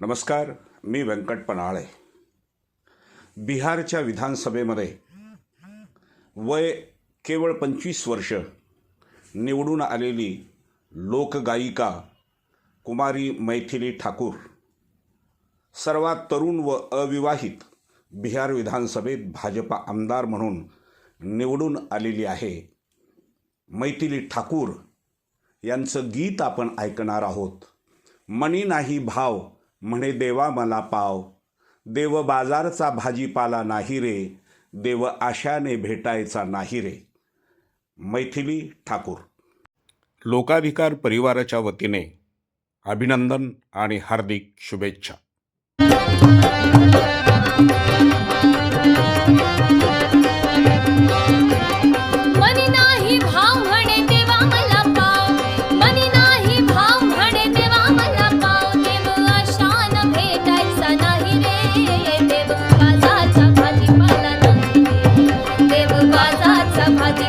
नमस्कार मी व्यंकट पनाळे बिहारच्या विधानसभेमध्ये वय केवळ पंचवीस वर्ष निवडून आलेली लोकगायिका कुमारी मैथिली ठाकूर सर्वात तरुण व अविवाहित बिहार विधानसभेत भाजपा आमदार म्हणून निवडून आलेली आहे मैथिली ठाकूर. यांचं गीत आपण ऐकणार आहोत. मनी नाही भाव म्हणे देवा मला पाव. देव बाजारचा भाजीपाला नाही रे. देव आशाने भेटायचा नाही रे. मैथिली ठाकूर. लोकाधिकार परिवाराच्या वतीने अभिनंदन आणि हार्दिक शुभेच्छा.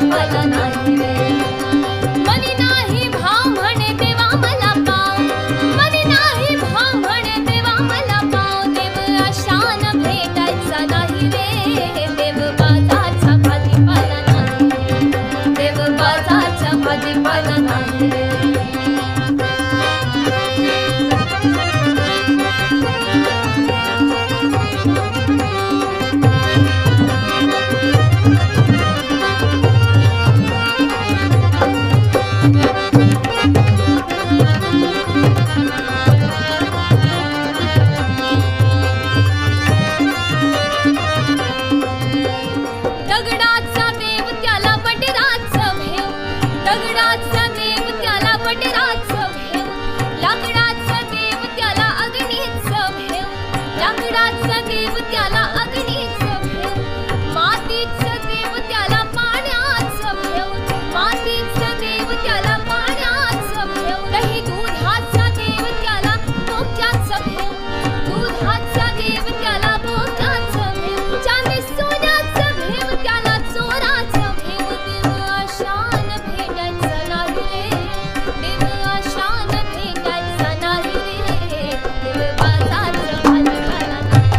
malanaire त्या मिळाचा देव त्याला